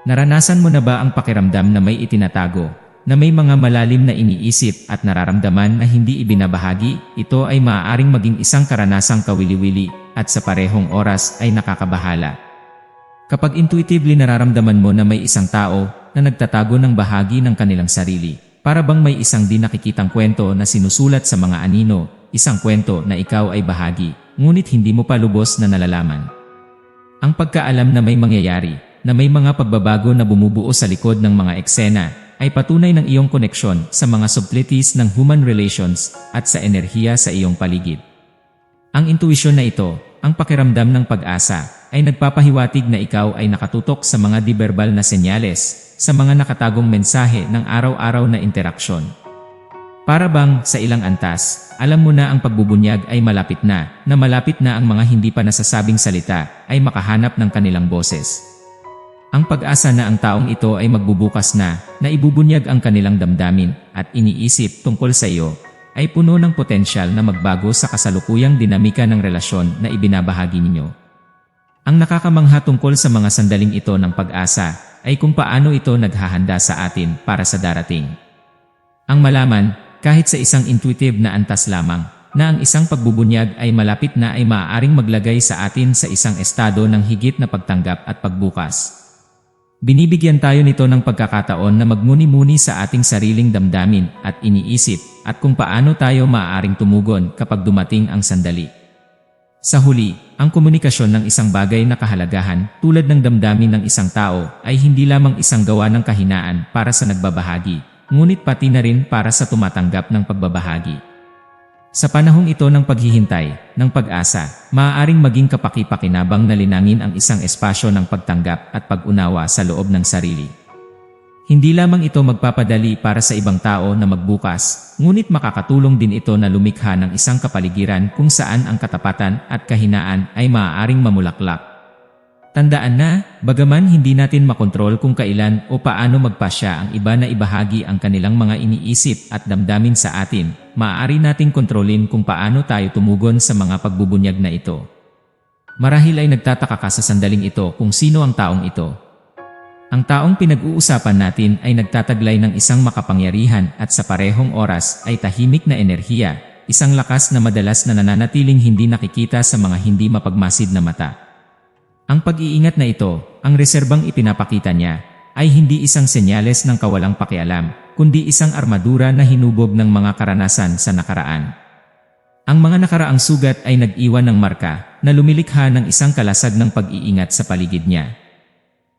Naranasan mo na ba ang pakiramdam na may itinatago, na may mga malalim na iniisip at nararamdaman na hindi ibinabahagi? Ito ay maaaring maging isang karanasang kawili-wili at sa parehong oras ay nakakabahala. Kapag intuitively nararamdaman mo na may isang tao na nagtatago ng bahagi ng kanilang sarili, para bang may isang di nakikitang kwento na sinusulat sa mga anino, isang kwento na ikaw ay bahagi, ngunit hindi mo pa lubos na nalalaman. Ang pagkaalam na may mangyayari, na may mga pagbabago na bumubuo sa likod ng mga eksena, ay patunay ng iyong koneksyon sa mga subtleties ng human relations at sa enerhiya sa iyong paligid. Ang intuisyon na ito, ang pakiramdam ng pag-asa, ay nagpapahiwatig na ikaw ay nakatutok sa mga diverbal na senyales, sa mga nakatagong mensahe ng araw-araw na interaksyon. Para bang, sa ilang antas, alam mo na ang pagbubunyag ay malapit na, na malapit na ang mga hindi pa nasasabing salita ay makahanap ng kanilang boses. Ang pag-asa na ang taong ito ay magbubukas na, na ibubunyag ang kanilang damdamin at iniisip tungkol sa iyo, ay puno ng potensyal na magbago sa kasalukuyang dinamika ng relasyon na ibinabahagi ninyo. Ang nakakamangha tungkol sa mga sandaling ito ng pag-asa ay kung paano ito naghahanda sa atin para sa darating. Ang malaman, kahit sa isang intuitive na antas lamang, na ang isang pagbubunyag ay malapit na ay maaaring maglagay sa atin sa isang estado ng higit na pagtanggap at pagbukas. Binibigyan tayo nito ng pagkakataon na magmuni-muni sa ating sariling damdamin at iniisip at kung paano tayo maaaring tumugon kapag dumating ang sandali. Sa huli, ang komunikasyon ng isang bagay na kahalagahan tulad ng damdamin ng isang tao ay hindi lamang isang gawa ng kahinaan para sa nagbabahagi, ngunit pati na rin para sa tumatanggap ng pagbabahagi. Sa panahong ito ng paghihintay, ng pag-asa, maaaring maging kapaki-pakinabang na linangin ang isang espasyo ng pagtanggap at pag-unawa sa loob ng sarili. Hindi lamang ito magpapadali para sa ibang tao na magbukas, ngunit makakatulong din ito na lumikha ng isang kapaligiran kung saan ang katapatan at kahinaan ay maaaring mamulaklak Tandaan na, bagaman hindi natin makontrol kung kailan o paano magpasya ang iba na ibahagi ang kanilang mga iniisip at damdamin sa atin, maaari nating kontrolin kung paano tayo tumugon sa mga pagbubunyag na ito. Marahil ay nagtataka ka sa sandaling ito kung sino ang taong ito. Ang taong pinag-uusapan natin ay nagtataglay ng isang makapangyarihan at sa parehong oras ay tahimik na enerhiya, isang lakas na madalas na nananatiling hindi nakikita sa mga hindi mapagmasid na mata. Ang pag-iingat na ito, ang reserbang ipinapakita niya, ay hindi isang senyales ng kawalang pakialam, kundi isang armadura na hinubog ng mga karanasan sa nakaraan. Ang mga nakaraang sugat ay nag-iwan ng marka na lumilikha ng isang kalasag ng pag-iingat sa paligid niya.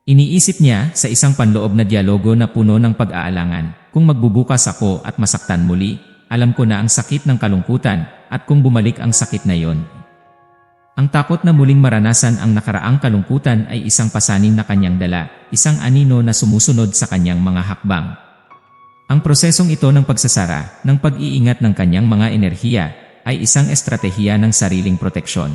Iniisip niya sa isang panloob na dialogo na puno ng pag-aalangan, kung magbubukas ako at masaktan muli, alam ko na ang sakit ng kalungkutan at kung bumalik ang sakit na yon, ang takot na muling maranasan ang nakaraang kalungkutan ay isang pasanin na kanyang dala, isang anino na sumusunod sa kanyang mga hakbang. Ang prosesong ito ng pagsasara, ng pag-iingat ng kanyang mga enerhiya, ay isang estratehiya ng sariling proteksyon.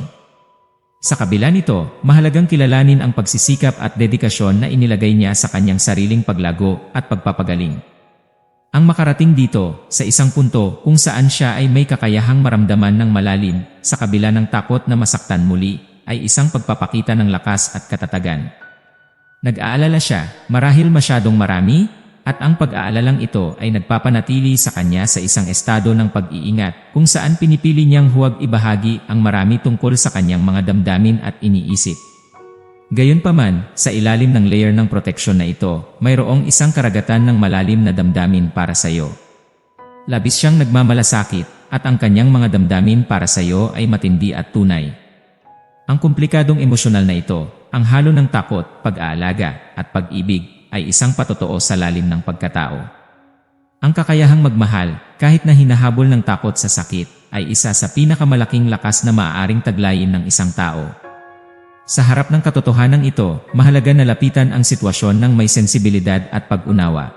Sa kabila nito, mahalagang kilalanin ang pagsisikap at dedikasyon na inilagay niya sa kanyang sariling paglago at pagpapagaling. Ang makarating dito, sa isang punto kung saan siya ay may kakayahang maramdaman ng malalim, sa kabila ng takot na masaktan muli, ay isang pagpapakita ng lakas at katatagan. Nag-aalala siya, marahil masyadong marami, at ang pag-aalalang ito ay nagpapanatili sa kanya sa isang estado ng pag-iingat kung saan pinipili niyang huwag ibahagi ang marami tungkol sa kanyang mga damdamin at iniisip. Gayunpaman, sa ilalim ng layer ng proteksyon na ito, mayroong isang karagatan ng malalim na damdamin para sa iyo. Labis siyang nagmamalasakit at ang kanyang mga damdamin para sa iyo ay matindi at tunay. Ang komplikadong emosyonal na ito, ang halo ng takot, pag-aalaga at pag-ibig ay isang patotoo sa lalim ng pagkatao. Ang kakayahang magmahal, kahit na hinahabol ng takot sa sakit, ay isa sa pinakamalaking lakas na maaaring taglayin ng isang tao. Sa harap ng katotohanan ito, mahalaga na lapitan ang sitwasyon ng may sensibilidad at pag-unawa.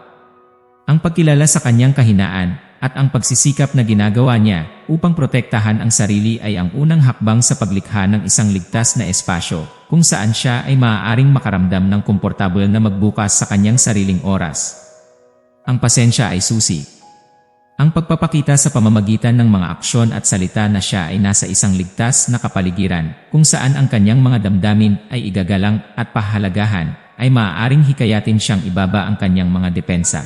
Ang pagkilala sa kanyang kahinaan at ang pagsisikap na ginagawa niya upang protektahan ang sarili ay ang unang hakbang sa paglikha ng isang ligtas na espasyo kung saan siya ay maaaring makaramdam ng komportable na magbukas sa kanyang sariling oras. Ang pasensya ay susi ang pagpapakita sa pamamagitan ng mga aksyon at salita na siya ay nasa isang ligtas na kapaligiran kung saan ang kanyang mga damdamin ay igagalang at pahalagahan ay maaaring hikayatin siyang ibaba ang kanyang mga depensa.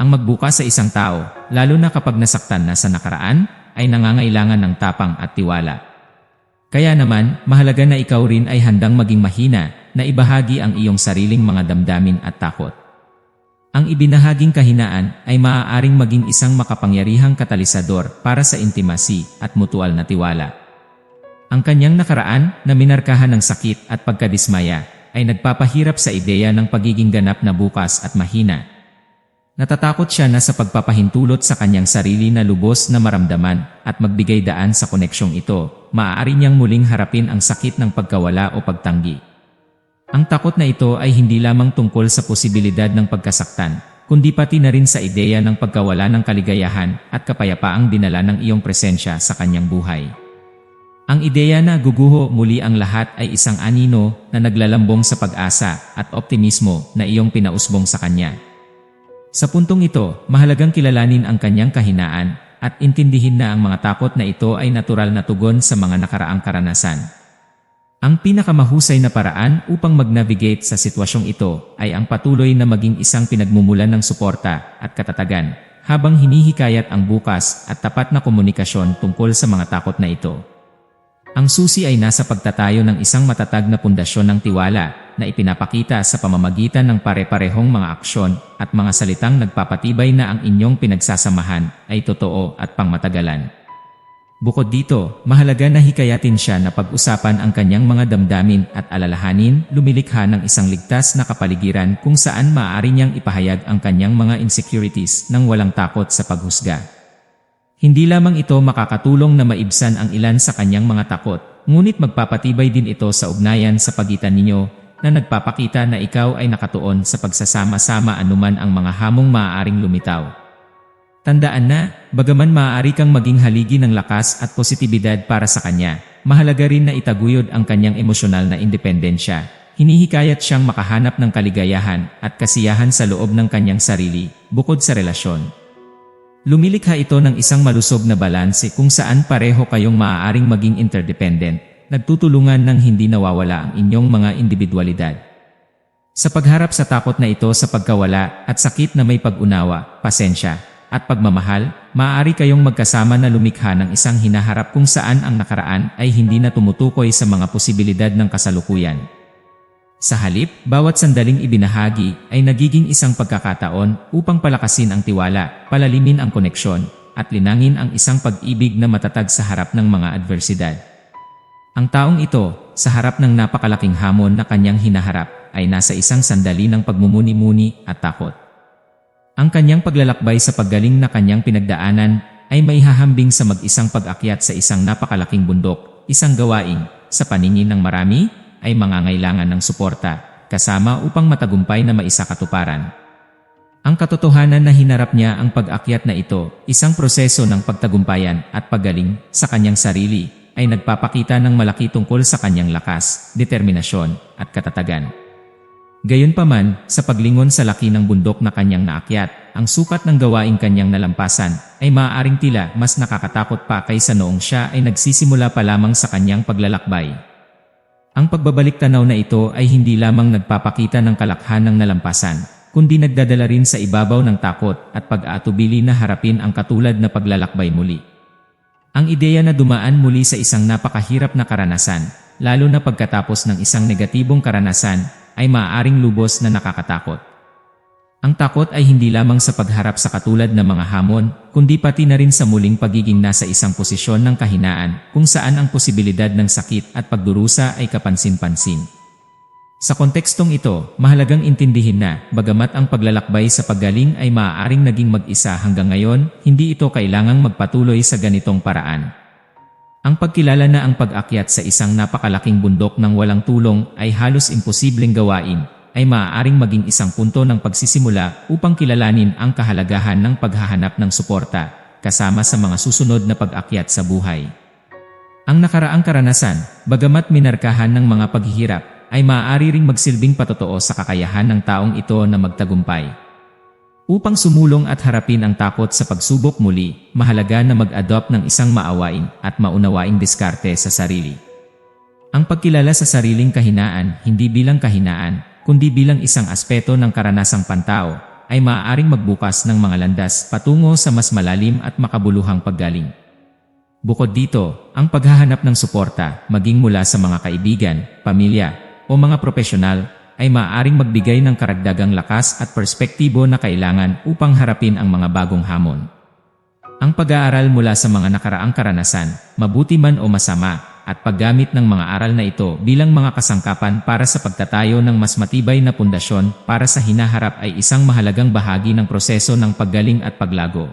Ang magbukas sa isang tao, lalo na kapag nasaktan na sa nakaraan, ay nangangailangan ng tapang at tiwala. Kaya naman, mahalaga na ikaw rin ay handang maging mahina na ibahagi ang iyong sariling mga damdamin at takot. Ang ibinahaging kahinaan ay maaaring maging isang makapangyarihang katalisador para sa intimacy at mutual na tiwala. Ang kanyang nakaraan na minarkahan ng sakit at pagkadismaya ay nagpapahirap sa ideya ng pagiging ganap na bukas at mahina. Natatakot siya na sa pagpapahintulot sa kanyang sarili na lubos na maramdaman at magbigay daan sa koneksyong ito, maaari niyang muling harapin ang sakit ng pagkawala o pagtanggi. Ang takot na ito ay hindi lamang tungkol sa posibilidad ng pagkasaktan, kundi pati na rin sa ideya ng pagkawala ng kaligayahan at kapayapaang dinala ng iyong presensya sa kanyang buhay. Ang ideya na guguho muli ang lahat ay isang anino na naglalambong sa pag-asa at optimismo na iyong pinausbong sa kanya. Sa puntong ito, mahalagang kilalanin ang kanyang kahinaan at intindihin na ang mga takot na ito ay natural na tugon sa mga nakaraang karanasan. Ang pinakamahusay na paraan upang mag-navigate sa sitwasyong ito ay ang patuloy na maging isang pinagmumulan ng suporta at katatagan habang hinihikayat ang bukas at tapat na komunikasyon tungkol sa mga takot na ito. Ang susi ay nasa pagtatayo ng isang matatag na pundasyon ng tiwala na ipinapakita sa pamamagitan ng pare-parehong mga aksyon at mga salitang nagpapatibay na ang inyong pinagsasamahan ay totoo at pangmatagalan. Bukod dito, mahalaga na hikayatin siya na pag-usapan ang kanyang mga damdamin at alalahanin, lumilikha ng isang ligtas na kapaligiran kung saan maaari niyang ipahayag ang kanyang mga insecurities nang walang takot sa paghusga. Hindi lamang ito makakatulong na maibsan ang ilan sa kanyang mga takot, ngunit magpapatibay din ito sa ugnayan sa pagitan ninyo na nagpapakita na ikaw ay nakatuon sa pagsasama-sama anuman ang mga hamong maaaring lumitaw. Tandaan na, bagaman maaari kang maging haligi ng lakas at positibidad para sa kanya, mahalaga rin na itaguyod ang kanyang emosyonal na independensya. Hinihikayat siyang makahanap ng kaligayahan at kasiyahan sa loob ng kanyang sarili, bukod sa relasyon. Lumilikha ito ng isang malusog na balanse kung saan pareho kayong maaaring maging interdependent, nagtutulungan ng hindi nawawala ang inyong mga individualidad. Sa pagharap sa takot na ito sa pagkawala at sakit na may pag-unawa, pasensya, at pagmamahal, maaari kayong magkasama na lumikha ng isang hinaharap kung saan ang nakaraan ay hindi na tumutukoy sa mga posibilidad ng kasalukuyan. Sa halip, bawat sandaling ibinahagi ay nagiging isang pagkakataon upang palakasin ang tiwala, palalimin ang koneksyon, at linangin ang isang pag-ibig na matatag sa harap ng mga adversidad. Ang taong ito, sa harap ng napakalaking hamon na kanyang hinaharap, ay nasa isang sandali ng pagmumuni-muni at takot. Ang kanyang paglalakbay sa paggaling na kanyang pinagdaanan ay may hahambing sa mag-isang pag-akyat sa isang napakalaking bundok, isang gawaing, sa paningin ng marami, ay mangangailangan ng suporta, kasama upang matagumpay na maisakatuparan. Ang katotohanan na hinarap niya ang pag-akyat na ito, isang proseso ng pagtagumpayan at paggaling sa kanyang sarili, ay nagpapakita ng malaki tungkol sa kanyang lakas, determinasyon, at katatagan. Gayunpaman, sa paglingon sa laki ng bundok na kanyang naakyat, ang sukat ng gawaing kanyang nalampasan ay maaaring tila mas nakakatakot pa kaysa noong siya ay nagsisimula pa lamang sa kanyang paglalakbay. Ang pagbabalik tanaw na ito ay hindi lamang nagpapakita ng kalakhan ng nalampasan, kundi nagdadala rin sa ibabaw ng takot at pag-aatubili na harapin ang katulad na paglalakbay muli. Ang ideya na dumaan muli sa isang napakahirap na karanasan, lalo na pagkatapos ng isang negatibong karanasan, ay maaaring lubos na nakakatakot. Ang takot ay hindi lamang sa pagharap sa katulad na mga hamon, kundi pati na rin sa muling pagiging nasa isang posisyon ng kahinaan kung saan ang posibilidad ng sakit at pagdurusa ay kapansin-pansin. Sa kontekstong ito, mahalagang intindihin na, bagamat ang paglalakbay sa paggaling ay maaaring naging mag-isa hanggang ngayon, hindi ito kailangang magpatuloy sa ganitong paraan. Ang pagkilala na ang pag-akyat sa isang napakalaking bundok ng walang tulong ay halos imposibleng gawain ay maaaring maging isang punto ng pagsisimula upang kilalanin ang kahalagahan ng paghahanap ng suporta kasama sa mga susunod na pag-akyat sa buhay. Ang nakaraang karanasan, bagamat minarkahan ng mga paghihirap, ay maaari ring magsilbing patotoo sa kakayahan ng taong ito na magtagumpay. Upang sumulong at harapin ang takot sa pagsubok muli, mahalaga na mag-adopt ng isang maawain at maunawaing diskarte sa sarili. Ang pagkilala sa sariling kahinaan hindi bilang kahinaan, kundi bilang isang aspeto ng karanasang pantao, ay maaaring magbukas ng mga landas patungo sa mas malalim at makabuluhang paggaling. Bukod dito, ang paghahanap ng suporta, maging mula sa mga kaibigan, pamilya, o mga profesional, ay maaaring magbigay ng karagdagang lakas at perspektibo na kailangan upang harapin ang mga bagong hamon. Ang pag-aaral mula sa mga nakaraang karanasan, mabuti man o masama, at paggamit ng mga aral na ito bilang mga kasangkapan para sa pagtatayo ng mas matibay na pundasyon para sa hinaharap ay isang mahalagang bahagi ng proseso ng paggaling at paglago.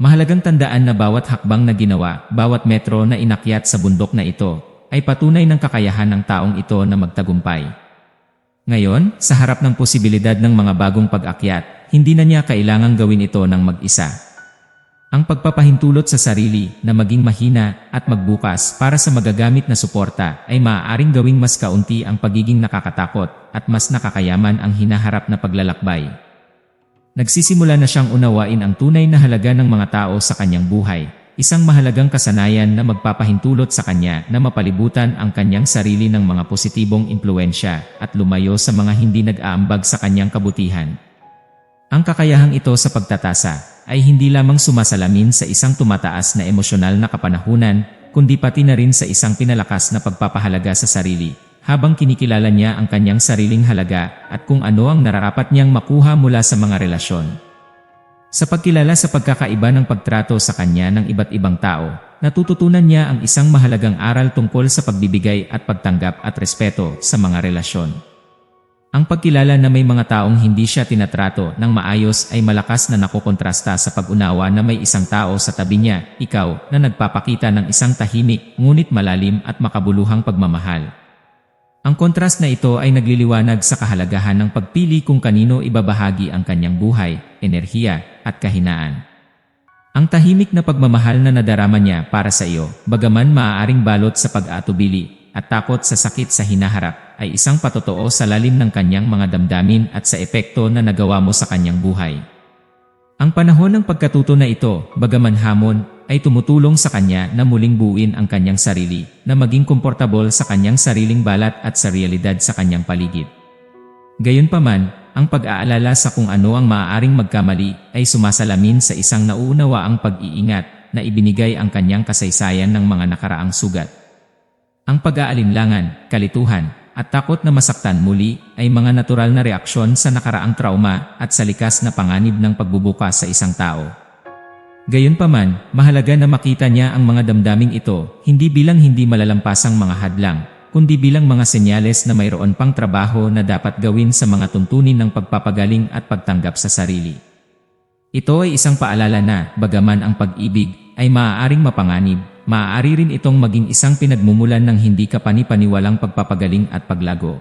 Mahalagang tandaan na bawat hakbang na ginawa, bawat metro na inakyat sa bundok na ito, ay patunay ng kakayahan ng taong ito na magtagumpay. Ngayon, sa harap ng posibilidad ng mga bagong pag-akyat, hindi na niya kailangang gawin ito ng mag-isa. Ang pagpapahintulot sa sarili na maging mahina at magbukas para sa magagamit na suporta ay maaaring gawing mas kaunti ang pagiging nakakatakot at mas nakakayaman ang hinaharap na paglalakbay. Nagsisimula na siyang unawain ang tunay na halaga ng mga tao sa kanyang buhay, isang mahalagang kasanayan na magpapahintulot sa kanya na mapalibutan ang kanyang sarili ng mga positibong impluensya at lumayo sa mga hindi nag-aambag sa kanyang kabutihan. Ang kakayahang ito sa pagtatasa ay hindi lamang sumasalamin sa isang tumataas na emosyonal na kapanahunan, kundi pati na rin sa isang pinalakas na pagpapahalaga sa sarili, habang kinikilala niya ang kanyang sariling halaga at kung ano ang nararapat niyang makuha mula sa mga relasyon. Sa pagkilala sa pagkakaiba ng pagtrato sa kanya ng iba't ibang tao, natututunan niya ang isang mahalagang aral tungkol sa pagbibigay at pagtanggap at respeto sa mga relasyon. Ang pagkilala na may mga taong hindi siya tinatrato ng maayos ay malakas na nakokontrasta sa pag-unawa na may isang tao sa tabi niya, ikaw, na nagpapakita ng isang tahimik, ngunit malalim at makabuluhang pagmamahal. Ang kontrast na ito ay nagliliwanag sa kahalagahan ng pagpili kung kanino ibabahagi ang kanyang buhay, enerhiya, at kahinaan. Ang tahimik na pagmamahal na nadarama niya para sa iyo, bagaman maaaring balot sa pag-atubili at takot sa sakit sa hinaharap, ay isang patotoo sa lalim ng kanyang mga damdamin at sa epekto na nagawa mo sa kanyang buhay. Ang panahon ng pagkatuto na ito, bagaman hamon, ay tumutulong sa kanya na muling buuin ang kanyang sarili, na maging komportable sa kanyang sariling balat at sa realidad sa kanyang paligid. Gayunpaman, ang pag-aalala sa kung ano ang maaaring magkamali ay sumasalamin sa isang nauunawaang pag-iingat na ibinigay ang kanyang kasaysayan ng mga nakaraang sugat. Ang pag-aalinlangan, kalituhan, at takot na masaktan muli ay mga natural na reaksyon sa nakaraang trauma at sa likas na panganib ng pagbubukas sa isang tao. Gayunpaman, mahalaga na makita niya ang mga damdaming ito, hindi bilang hindi malalampasang mga hadlang, kundi bilang mga senyales na mayroon pang trabaho na dapat gawin sa mga tuntunin ng pagpapagaling at pagtanggap sa sarili. Ito ay isang paalala na, bagaman ang pag-ibig ay maaaring mapanganib, maaari rin itong maging isang pinagmumulan ng hindi kapani-paniwalang pagpapagaling at paglago.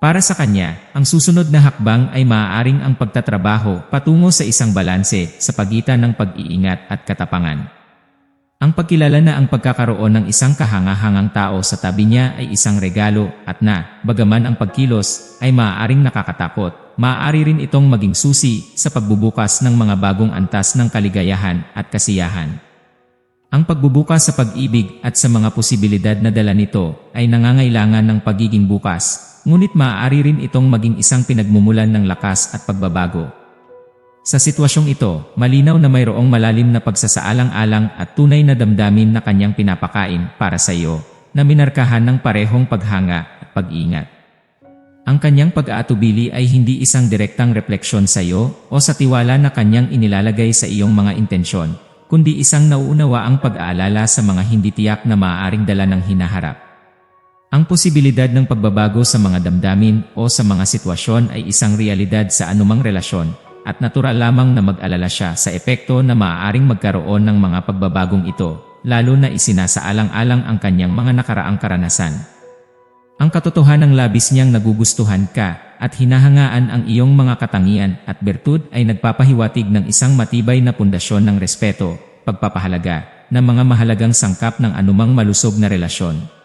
Para sa kanya, ang susunod na hakbang ay maaaring ang pagtatrabaho patungo sa isang balanse sa pagitan ng pag-iingat at katapangan. Ang pagkilala na ang pagkakaroon ng isang kahangahangang tao sa tabi niya ay isang regalo at na, bagaman ang pagkilos ay maaaring nakakatakot, maaari rin itong maging susi sa pagbubukas ng mga bagong antas ng kaligayahan at kasiyahan. Ang pagbubukas sa pag-ibig at sa mga posibilidad na dala nito ay nangangailangan ng pagiging bukas, ngunit maaari rin itong maging isang pinagmumulan ng lakas at pagbabago. Sa sitwasyong ito, malinaw na mayroong malalim na pagsasaalang-alang at tunay na damdamin na kanyang pinapakain para sa iyo, na minarkahan ng parehong paghanga at pag-ingat. Ang kanyang pag-aatubili ay hindi isang direktang refleksyon sa iyo o sa tiwala na kanyang inilalagay sa iyong mga intensyon, kundi isang nauunawa ang pag-aalala sa mga hindi tiyak na maaaring dala ng hinaharap. Ang posibilidad ng pagbabago sa mga damdamin o sa mga sitwasyon ay isang realidad sa anumang relasyon at natural lamang na mag-alala siya sa epekto na maaaring magkaroon ng mga pagbabagong ito, lalo na isinasaalang-alang ang kanyang mga nakaraang karanasan. Ang katotohanang labis niyang nagugustuhan ka at hinahangaan ang iyong mga katangian at bertud ay nagpapahiwatig ng isang matibay na pundasyon ng respeto, pagpapahalaga, na mga mahalagang sangkap ng anumang malusog na relasyon.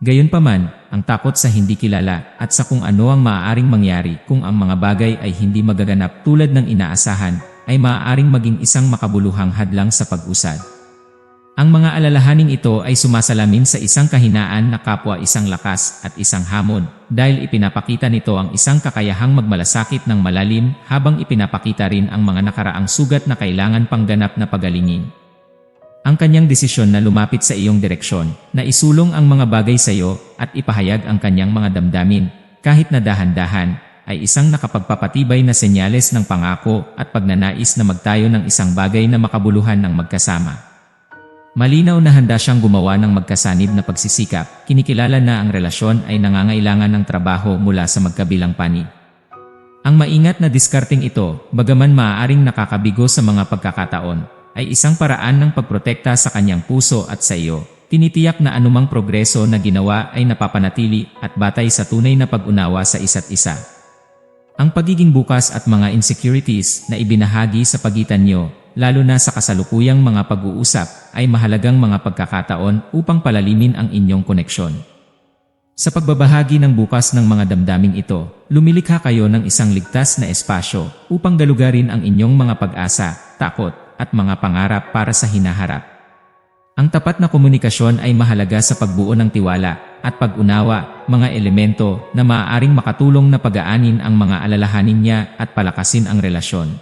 Gayunpaman, ang takot sa hindi kilala at sa kung ano ang maaaring mangyari kung ang mga bagay ay hindi magaganap tulad ng inaasahan ay maaaring maging isang makabuluhang hadlang sa pag-usad. Ang mga alalahaning ito ay sumasalamin sa isang kahinaan na kapwa isang lakas at isang hamon dahil ipinapakita nito ang isang kakayahang magmalasakit ng malalim habang ipinapakita rin ang mga nakaraang sugat na kailangan pangganap na pagalingin. Ang kanyang desisyon na lumapit sa iyong direksyon, na isulong ang mga bagay sa iyo at ipahayag ang kanyang mga damdamin, kahit na dahan-dahan, ay isang nakapagpapatibay na senyales ng pangako at pagnanais na magtayo ng isang bagay na makabuluhan ng magkasama. Malinaw na handa siyang gumawa ng magkasanib na pagsisikap, kinikilala na ang relasyon ay nangangailangan ng trabaho mula sa magkabilang panig. Ang maingat na diskarting ito, bagaman maaaring nakakabigo sa mga pagkakataon, ay isang paraan ng pagprotekta sa kanyang puso at sa iyo. Tinitiyak na anumang progreso na ginawa ay napapanatili at batay sa tunay na pag-unawa sa isa't isa. Ang pagiging bukas at mga insecurities na ibinahagi sa pagitan niyo, lalo na sa kasalukuyang mga pag-uusap, ay mahalagang mga pagkakataon upang palalimin ang inyong koneksyon. Sa pagbabahagi ng bukas ng mga damdaming ito, lumilikha kayo ng isang ligtas na espasyo upang galugarin ang inyong mga pag-asa, takot, at mga pangarap para sa hinaharap. Ang tapat na komunikasyon ay mahalaga sa pagbuo ng tiwala at pag-unawa, mga elemento na maaaring makatulong na pagaanin ang mga alalahanin niya at palakasin ang relasyon.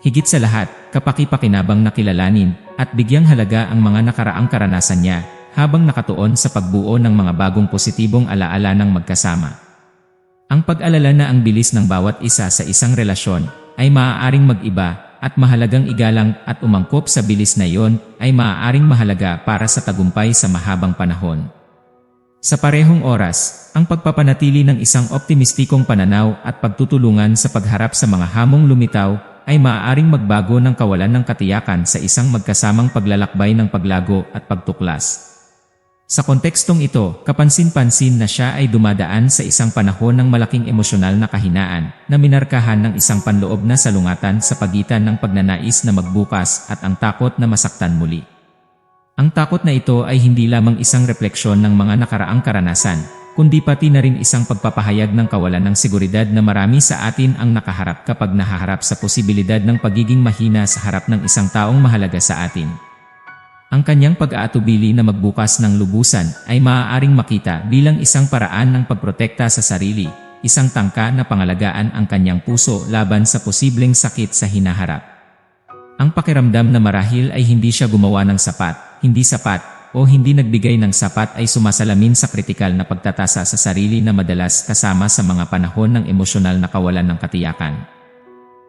Higit sa lahat, kapakipakinabang nakilalanin at bigyang halaga ang mga nakaraang karanasan niya habang nakatuon sa pagbuo ng mga bagong positibong alaala ng magkasama. Ang pag-alala na ang bilis ng bawat isa sa isang relasyon ay maaaring mag-iba at mahalagang igalang at umangkop sa bilis na iyon ay maaaring mahalaga para sa tagumpay sa mahabang panahon. Sa parehong oras, ang pagpapanatili ng isang optimistikong pananaw at pagtutulungan sa pagharap sa mga hamong lumitaw ay maaaring magbago ng kawalan ng katiyakan sa isang magkasamang paglalakbay ng paglago at pagtuklas. Sa kontekstong ito, kapansin-pansin na siya ay dumadaan sa isang panahon ng malaking emosyonal na kahinaan na minarkahan ng isang panloob na salungatan sa pagitan ng pagnanais na magbukas at ang takot na masaktan muli. Ang takot na ito ay hindi lamang isang refleksyon ng mga nakaraang karanasan, kundi pati na rin isang pagpapahayag ng kawalan ng seguridad na marami sa atin ang nakaharap kapag nahaharap sa posibilidad ng pagiging mahina sa harap ng isang taong mahalaga sa atin. Ang kanyang pag-aatubili na magbukas ng lubusan ay maaaring makita bilang isang paraan ng pagprotekta sa sarili, isang tangka na pangalagaan ang kanyang puso laban sa posibleng sakit sa hinaharap. Ang pakiramdam na marahil ay hindi siya gumawa ng sapat, hindi sapat, o hindi nagbigay ng sapat ay sumasalamin sa kritikal na pagtatasa sa sarili na madalas kasama sa mga panahon ng emosyonal na kawalan ng katiyakan.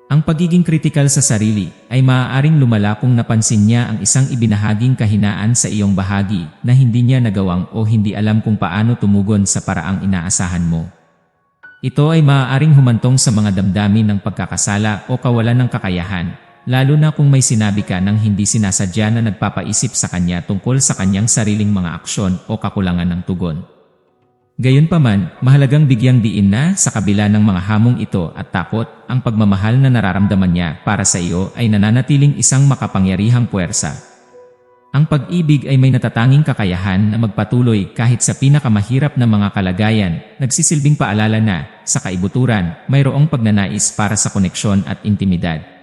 Ang pagiging kritikal sa sarili ay maaaring lumala kung napansin niya ang isang ibinahaging kahinaan sa iyong bahagi na hindi niya nagawang o hindi alam kung paano tumugon sa paraang inaasahan mo. Ito ay maaaring humantong sa mga damdamin ng pagkakasala o kawalan ng kakayahan, lalo na kung may sinabi ka ng hindi sinasadya na nagpapaisip sa kanya tungkol sa kanyang sariling mga aksyon o kakulangan ng tugon. Gayunpaman, mahalagang bigyang diin na sa kabila ng mga hamong ito at takot, ang pagmamahal na nararamdaman niya para sa iyo ay nananatiling isang makapangyarihang puwersa. Ang pag-ibig ay may natatanging kakayahan na magpatuloy kahit sa pinakamahirap na mga kalagayan, nagsisilbing paalala na, sa kaibuturan, mayroong pagnanais para sa koneksyon at intimidad.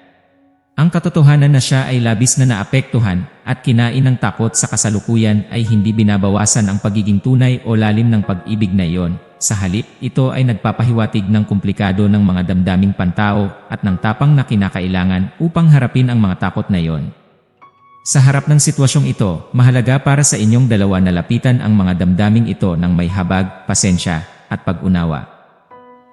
Ang katotohanan na siya ay labis na naapektuhan at kinain ng takot sa kasalukuyan ay hindi binabawasan ang pagiging tunay o lalim ng pag-ibig na iyon. Sa halip, ito ay nagpapahiwatig ng komplikado ng mga damdaming pantao at ng tapang na kinakailangan upang harapin ang mga takot na iyon. Sa harap ng sitwasyong ito, mahalaga para sa inyong dalawa na lapitan ang mga damdaming ito ng may habag, pasensya, at pag-unawa.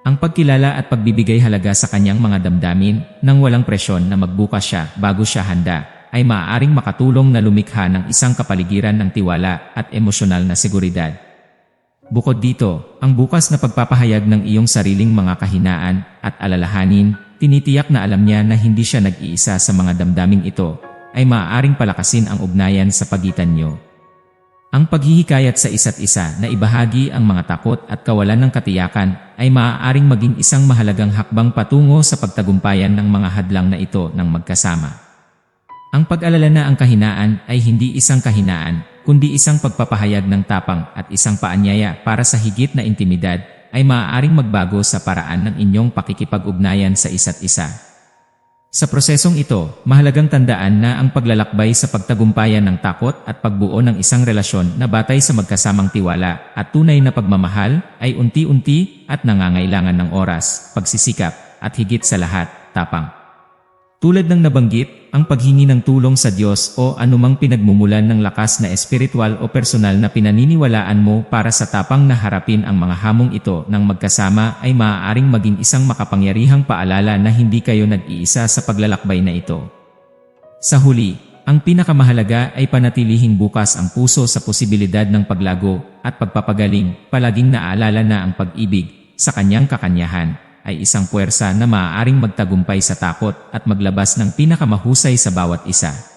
Ang pagkilala at pagbibigay halaga sa kanyang mga damdamin nang walang presyon na magbukas siya bago siya handa ay maaaring makatulong na lumikha ng isang kapaligiran ng tiwala at emosyonal na seguridad. Bukod dito, ang bukas na pagpapahayag ng iyong sariling mga kahinaan at alalahanin, tinitiyak na alam niya na hindi siya nag-iisa sa mga damdaming ito, ay maaaring palakasin ang ugnayan sa pagitan niyo. Ang paghihikayat sa isa't isa na ibahagi ang mga takot at kawalan ng katiyakan ay maaaring maging isang mahalagang hakbang patungo sa pagtagumpayan ng mga hadlang na ito ng magkasama. Ang pag-alala na ang kahinaan ay hindi isang kahinaan, kundi isang pagpapahayag ng tapang at isang paanyaya para sa higit na intimidad ay maaaring magbago sa paraan ng inyong pakikipag-ugnayan sa isa't isa. Sa prosesong ito, mahalagang tandaan na ang paglalakbay sa pagtagumpayan ng takot at pagbuo ng isang relasyon na batay sa magkasamang tiwala at tunay na pagmamahal ay unti-unti at nangangailangan ng oras, pagsisikap, at higit sa lahat, tapang. Tulad ng nabanggit, ang paghingi ng tulong sa Diyos o anumang pinagmumulan ng lakas na espiritual o personal na pinaniniwalaan mo para sa tapang na harapin ang mga hamong ito ng magkasama ay maaaring maging isang makapangyarihang paalala na hindi kayo nag-iisa sa paglalakbay na ito. Sa huli, ang pinakamahalaga ay panatilihing bukas ang puso sa posibilidad ng paglago at pagpapagaling, palaging naalala na ang pag-ibig sa kanyang kakanyahan ay isang puwersa na maaaring magtagumpay sa takot at maglabas ng pinakamahusay sa bawat isa.